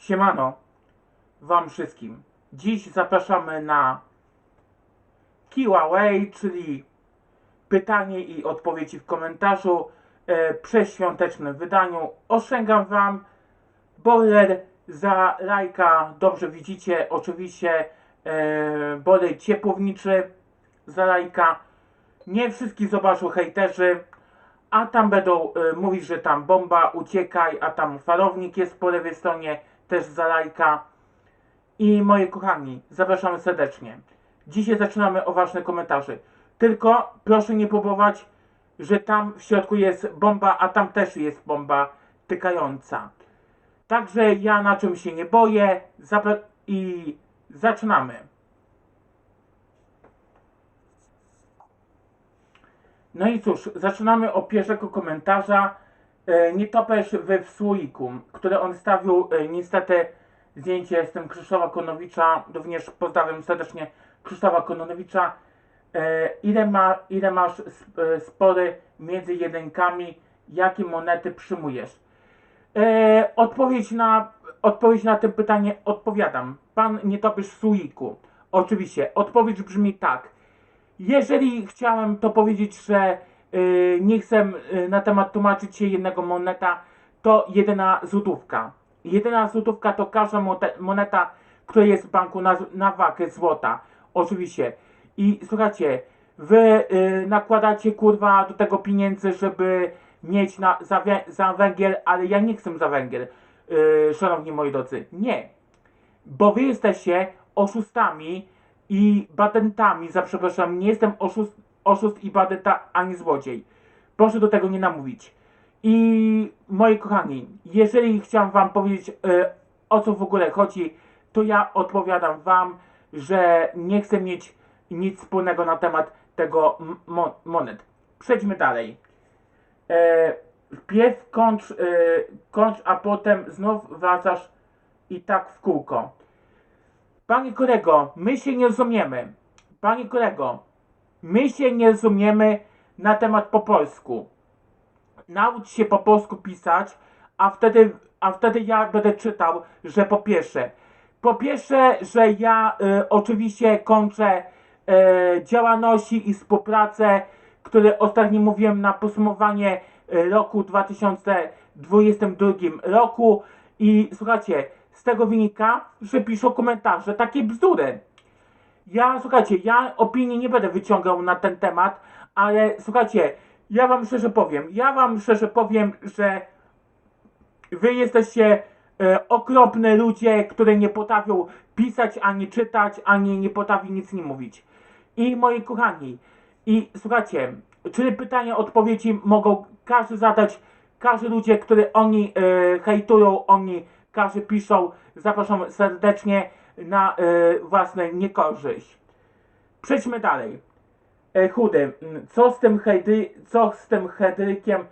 Siemano Wam wszystkim. Dziś zapraszamy na Q&A, czyli pytanie i odpowiedzi w komentarzu e, przeświątecznym wydaniu. Oszczędzam Wam boiler za lajka. Dobrze widzicie, oczywiście e, boiler ciepłowniczy za lajka. Nie wszystkich zobaczą hejterzy, a tam będą e, mówić, że tam bomba, uciekaj, a tam falownik jest po lewej stronie, też za lajka. I moi kochani, zapraszamy serdecznie. Dzisiaj zaczynamy o ważne komentarze. Tylko proszę nie próbować, że tam w środku jest bomba, a tam też jest bomba tykająca. Także ja na czym się nie boję zapra- i zaczynamy. No i cóż, zaczynamy od pierwszego komentarza. E, nietoperz we w słoiku, który on stawił e, niestety zdjęcie tym Krzysztofa Konowicza. Również pozdrawiam serdecznie Krzysztofa Konowicza. E, ile, ma, ile masz sp- spory między jedynkami? Jakie monety przyjmujesz? Odpowiedź, na, odpowiedź na to pytanie odpowiadam. Pan nietoperz w słoiku. Oczywiście, odpowiedź brzmi tak. Jeżeli chciałem to powiedzieć, że nie chcę y, na temat tłumaczyć się jednego moneta, to jedyna złotówka. Jedyna złotówka to każda moneta, która jest w banku na, na wagę złota. Oczywiście. I słuchajcie, wy y, nakładacie kurwa do tego pieniędzy, żeby mieć na, za, za węgiel, ale ja nie chcę za węgiel, y, szanowni moi drodzy. Nie bo wy jesteście oszustami i badentami, za przepraszam, nie jestem oszust, oszust i badenta ani złodziej. Proszę do tego nie namówić. I moi kochani, jeżeli chciałem wam powiedzieć e, o co w ogóle chodzi, to ja odpowiadam wam, że nie chcę mieć nic wspólnego na temat tego mo- monet. Przejdźmy dalej. E, wpierw kończ, e, kończ, a potem znów wracasz i tak w kółko. Panie kolego, my się nie rozumiemy. Panie kolego, my się nie rozumiemy na temat po polsku. Naucz się po polsku pisać, a wtedy, a wtedy ja będę czytał, że po pierwsze, po pierwsze, że ja y, oczywiście kończę y, działalności i współpracę, które ostatnio mówiłem na podsumowanie y, roku 2022 roku i słuchajcie, z tego wynika, że piszą komentarze takie bzdury. Ja, słuchajcie, ja opinii nie będę wyciągał na ten temat, ale słuchajcie, ja wam szczerze powiem, ja wam szczerze powiem, że wy jesteście e, okropne ludzie, które nie potrafią pisać, ani czytać, ani nie potrafi nic nie mówić. I moi kochani, i słuchajcie, czyli pytania, odpowiedzi mogą każdy zadać, każdy ludzie, który oni e, hejtują, oni każdy piszą, zapraszam serdecznie na e, własne niekorzyść. Przejdźmy dalej. E, chudy, co z tym hejdy, co z tym hejdykiem,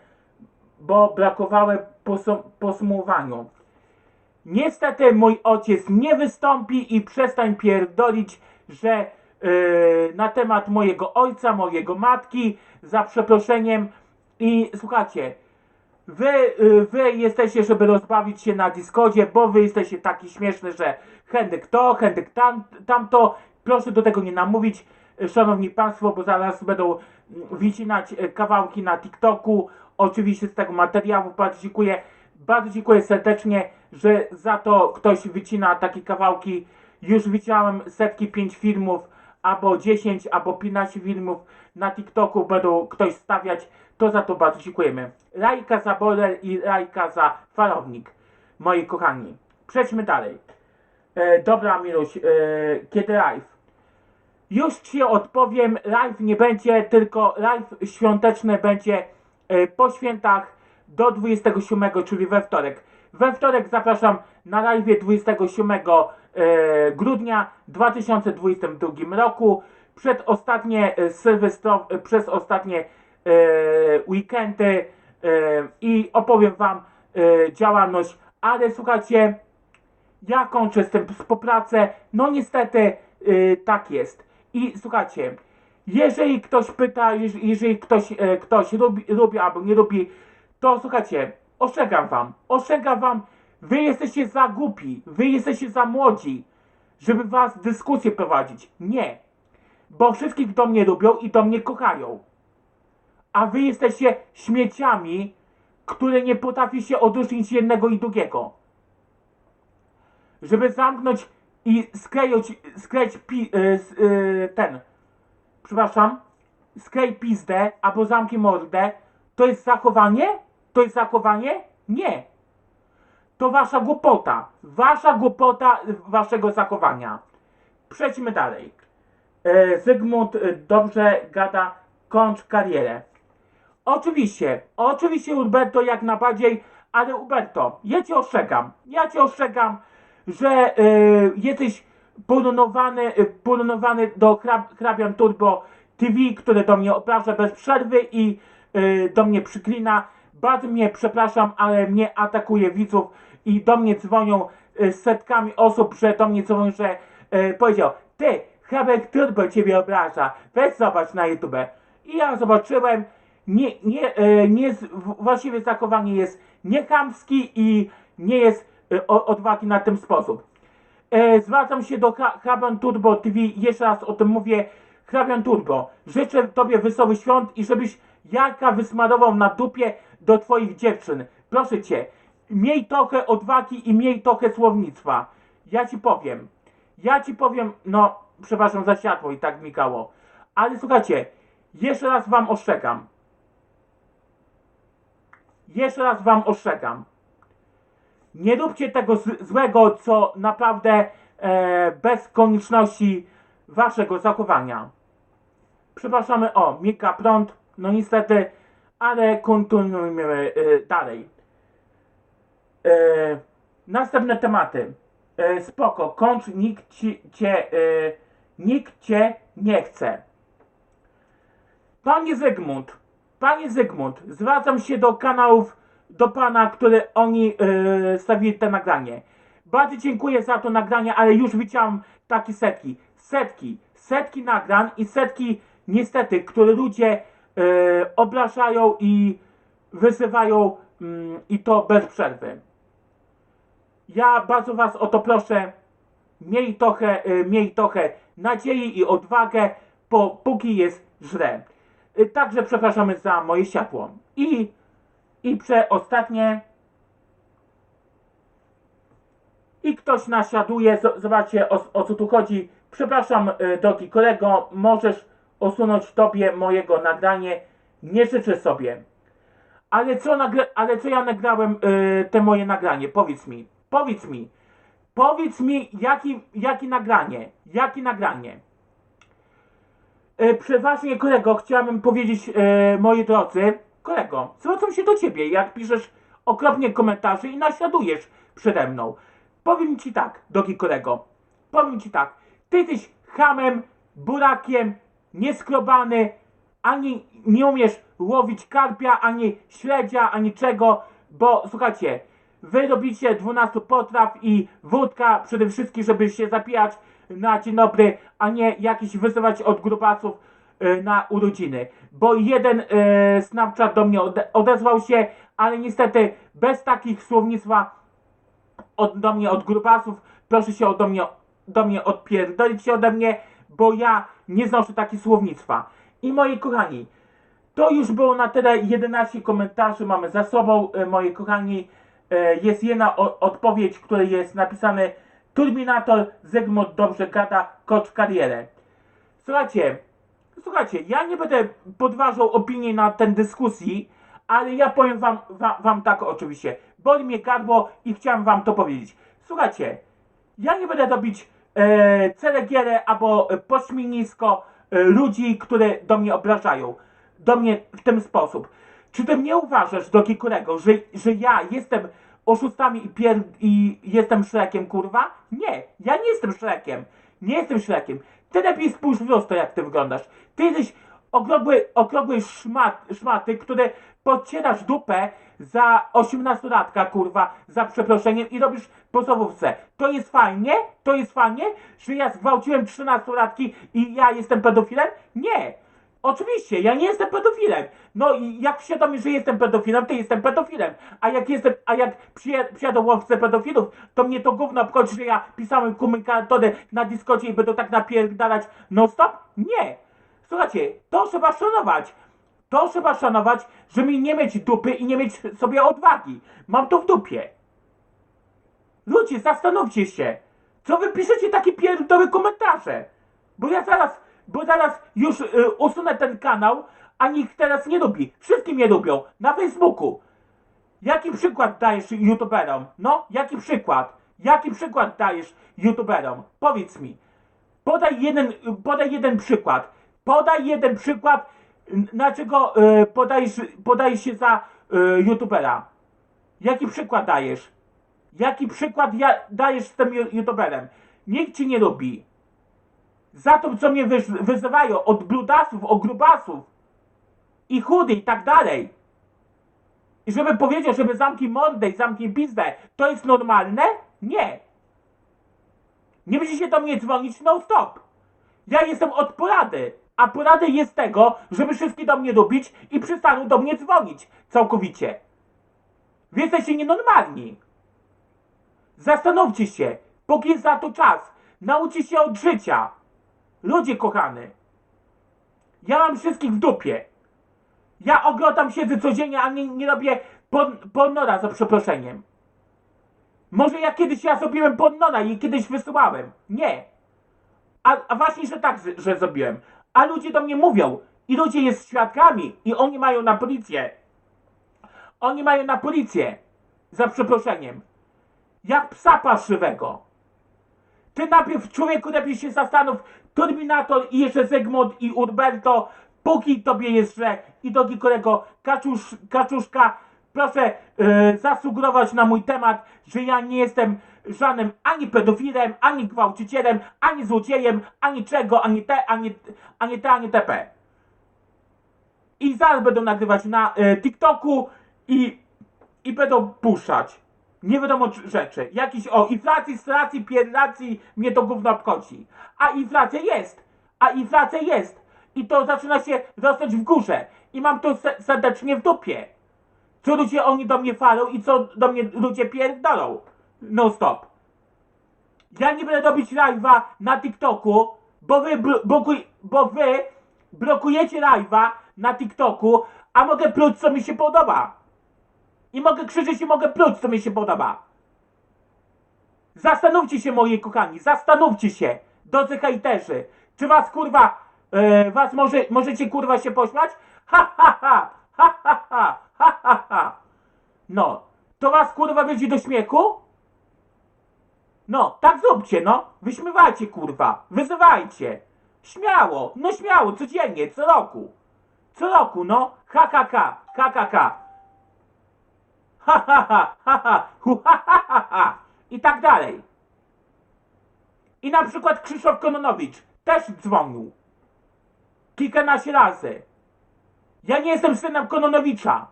bo brakowało posu- podsumowaniu. Niestety mój ojciec nie wystąpi i przestań pierdolić, że yy, na temat mojego ojca, mojego matki, za przeproszeniem. I słuchajcie, wy, yy, wy jesteście, żeby rozbawić się na Discordzie, bo wy jesteście taki śmieszny, że Henryk to, Henryk tam, tamto. Proszę do tego nie namówić, szanowni państwo, bo zaraz będą wycinać yy, kawałki na TikToku. Oczywiście z tego materiału bardzo dziękuję. Bardzo dziękuję serdecznie, że za to ktoś wycina takie kawałki. Już widziałem setki, pięć filmów, albo 10, albo 15 filmów na TikToku będą ktoś stawiać. To za to bardzo dziękujemy. Lajka za boiler i lajka za falownik. Moi kochani. Przejdźmy dalej. E, dobra, Miluś, e, kiedy live? Już ci odpowiem, live nie będzie, tylko live świąteczny będzie e, po świętach do 27, czyli we wtorek. We wtorek zapraszam na live 27 e, grudnia 2022 roku. Przed ostatnie e, sylwestro, e, przez ostatnie weekendy e, i opowiem wam e, działalność, ale słuchajcie, ja kończę z tym współpracę. No niestety tak jest. I słuchajcie, jeżeli ktoś pyta, jeż- jeżeli ktoś, e, ktoś lubi, lubi albo nie lubi, to słuchajcie, ostrzegam wam, ostrzegam wam, Wy jesteście za głupi, wy jesteście za młodzi, żeby was dyskusję prowadzić. Nie. Bo wszystkich do mnie lubią i do mnie kochają. A wy jesteście śmieciami, które nie potrafi się odróżnić jednego i drugiego. Żeby zamknąć i skleić, skleić pi, y, y, ten, przepraszam, sklej pizdę albo zamknij mordę, to jest zachowanie? To jest zachowanie? Nie. To wasza głupota. Wasza głupota waszego zachowania. Przejdźmy dalej. E, Zygmunt dobrze gada, kończ karierę. Oczywiście, oczywiście Urberto jak najbardziej, ale Uberto, ja cię ostrzegam, ja cię ostrzegam, że e, jesteś porównowany, e, porównowany do hrab, hrabian Turbo TV, które do mnie obraża bez przerwy i e, do mnie przyklina. Bardzo mnie przepraszam, ale mnie atakuje widzów i do mnie dzwonią setkami osób, że do mnie dzwonią, że powiedział, ty, hrabek Turbo ciebie obraża, weź zobacz na YouTube. I ja zobaczyłem, nie, nie, e, nie właściwie zachowanie jest niechamski i nie jest e, odwagi na ten sposób. E, zwracam się do Hra- Hrabian Turbo TV, jeszcze raz o tym mówię. Hrabian Turbo, życzę Tobie wesołych świąt i żebyś jajka wysmarował na dupie do Twoich dziewczyn. Proszę Cię, miej trochę odwagi i miej trochę słownictwa. Ja Ci powiem, ja Ci powiem, no, przepraszam za światło i tak mikało, ale słuchajcie, jeszcze raz Wam ostrzegam. Jeszcze raz Wam ostrzegam. Nie róbcie tego złego, co naprawdę e, bez konieczności waszego zachowania. Przepraszamy, o, Mika Prąd, no niestety, ale kontynuujemy e, dalej. E, następne tematy. E, spoko, kończ, nikt ci, cię, e, nikt cię nie chce. Panie Zygmunt, panie Zygmunt, zwracam się do kanałów, do pana, które oni e, stawili te nagranie. Bardzo dziękuję za to nagranie, ale już widziałem takie setki. Setki, setki nagrań i setki niestety, które ludzie e, obrażają i wyzywają mm, i to bez przerwy. Ja bardzo was o to proszę, miej trochę, e, miej trochę nadziei i odwagę, po, póki jest źle. E, Także przepraszamy za moje światło. I, i przedostatnie. I ktoś naśladuje, Z- zobaczcie o, o co tu chodzi. Przepraszam, e, drogi kolego, możesz usunąć tobie mojego nagranie. Nie życzę sobie. Ale co, nagra- ale co ja nagrałem e, te moje nagranie? Powiedz mi. Powiedz mi. Powiedz mi, jaki, jaki nagranie? Jaki nagranie? E, przeważnie, kolego, chciałbym powiedzieć, e, moi drodzy, kolego, zwracam się do ciebie, jak piszesz okropnie komentarze i naśladujesz przede mną. Powiem ci tak, drogi kolego, powiem ci tak, ty jesteś hamem, burakiem, nieskrobany, ani nie umiesz łowić karpia, ani śledzia, ani czego, bo słuchajcie, wy robicie 12 potraw i wódka przede wszystkim, żeby się zapijać na dzień dobry, a nie jakiś wyzywać od grubasów e, na urodziny. Bo jeden e, Snapchat do mnie ode odezwał się, ale niestety bez takich słownictwa od, do mnie od grubasów, proszę się do mnie, do mnie odpierdolić się ode mnie, bo ja nie znoszę takich słownictwa. I moi kochani, to już było na tyle 11 komentarzy mamy za sobą, e, moi kochani. E, Jest jedna odpowiedź, w której jest napisane Turbinator Zygmunt dobrze gada, coach karierę. Słuchajcie, słuchajcie, ja nie będę podważał opinii na ten dyskusji, ale ja powiem wam, wam, wam tak oczywiście. Boli mnie gardło i chciałem wam to powiedzieć. Słuchajcie, ja nie będę robić e, celegierę albo pośminisko e, ludzi, które do mnie obrażają. Do mnie w ten sposób. Czy ty nie uważasz, drogi kolego, że, że ja jestem oszustami i, pier... i jestem szrekiem, kurwa? Nie, ja nie jestem szrekiem. Nie jestem szrekiem. Ty lepiej spójrz w lustro, jak ty wyglądasz. Ty jesteś okrągły, okrągły szmat, szmaty, które podcierasz dupę za 18-latka, kurwa, za przeproszeniem i robisz posłowówce. To jest fajnie? To jest fajnie, że ja zgwałciłem 13-latki i ja jestem pedofilem? Nie. Oczywiście, ja nie jestem pedofilem. No i jak świadomy, że jestem pedofilem, to jestem pedofilem. A jak jestem, a jak przyja- przyjadą łowcy pedofilów, to mnie to gówno obchodzi, że ja pisałem komunikatory na Discordzie i będą tak napierdalać non stop? Nie. Słuchajcie, to trzeba szanować. To trzeba szanować, że mi nie mieć dupy i nie mieć sobie odwagi. Mam to w dupie. Ludzie, zastanówcie się. Co wy piszecie takie pierdoły komentarze? Bo ja zaraz, bo zaraz już y, usunę ten kanał, a nikt teraz nie lubi. Wszystkie mnie lubią. Na Facebooku. Jaki przykład dajesz youtuberom? No, jaki przykład? Jaki przykład dajesz youtuberom? Powiedz mi. Podaj jeden, podaj jeden przykład. Podaj jeden przykład, dlaczego y, podajesz, podajesz się za y, youtubera. Jaki przykład dajesz? Jaki przykład ja, dajesz z tym youtuberem? Nikt ci nie lubi. Za to, co mnie wyz- wyzywają od brudasów, od grubasów i chudy i tak dalej. I żeby powiedział, żeby zamknij mordę i zamknij pizdę, to jest normalne? Nie. Nie musicie do mnie dzwonić non stop. Ja jestem od porady, a porady jest tego, żeby wszystkie do mnie lubić i przestaną do mnie dzwonić całkowicie. Wy jesteście nienormalni. Zastanówcie się, póki jest za to czas. Nauczcie się od życia. Ludzie kochany. Ja mam wszystkich w dupie. Ja oglądam siedzę codziennie, a nie, nie robię pon, pornora za przeproszeniem. Może ja kiedyś ja zrobiłem pornora i kiedyś wysyłałem. Nie. A, a właśnie, że tak, że zrobiłem. A ludzie do mnie mówią. I ludzie jest świadkami. I oni mają na policję. Oni mają na policję. Za przeproszeniem. Jak psa parszywego. Ty najpierw człowieku lepiej się zastanów. Terminator i jeszcze Zygmunt i Urberto. Póki tobie jest źle. I drogi kolego Kaczusz, Kaczuszka. Proszę yy, zasugerować na mój temat, że ja nie jestem żadnym ani pedofilem, ani gwałcicielem, ani złodziejem, ani czego, ani te, ani, ani te, ani TP. I zaraz będą nagrywać na e, TikToku i, i będą puszczać. Nie wiadomo czy- rzeczy. Jakiś o inflacji, stracji, pierlacji mnie to gówno obchodzi. A inflacja jest. A inflacja jest. I to zaczyna się rosnąć w górze. I mam to se- serdecznie w dupie. Co ludzie oni do mnie falą i co do mnie ludzie pierdolą. No stop. Ja nie będę robić live'a na TikToku, bo wy, bo wy blokujecie live'a na TikToku, a mogę pluć co mi się podoba. I mogę krzyczeć i mogę pluć co mi się podoba. Zastanówcie się moi kochani, zastanówcie się, drodzy hejterzy. Czy was kurwa, e, was może, możecie kurwa się pośmiać? Ha ha ha, ha ha ha, ha ha. No, to was kurwa będzie do śmiechu? No, tak zróbcie, no. Wyśmiewajcie, kurwa. Wyzywajcie. Śmiało, no śmiało, codziennie, co roku. Co roku, no. Ha, ha, ha, ha, ha, ha. Ha, hu, ha. I tak dalej. I na przykład Krzysztof Kononowicz też dzwonił. Kilkanaście razy. Ja nie jestem synem Kononowicza.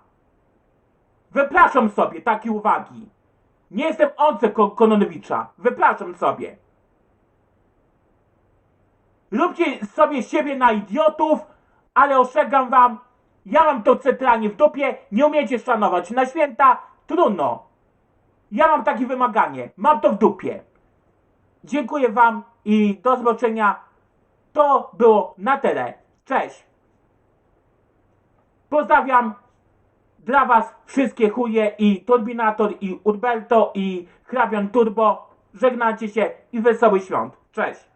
Wypraszam sobie takie uwagi. Nie jestem ojcem Ko- Kononowicza. Wypraszam sobie. Róbcie sobie siebie na idiotów, ale ostrzegam wam, ja mam to centralnie w dupie, nie umiecie szanować na święta, trudno. Ja mam takie wymaganie, mam to w dupie. Dziękuję wam i do zobaczenia. To było na tyle. Cześć. Pozdrawiam dla was wszystkie chuje i Turbinator i Urberto i Hrabian Turbo. Żegnacie się i wesoły świąt. Cześć.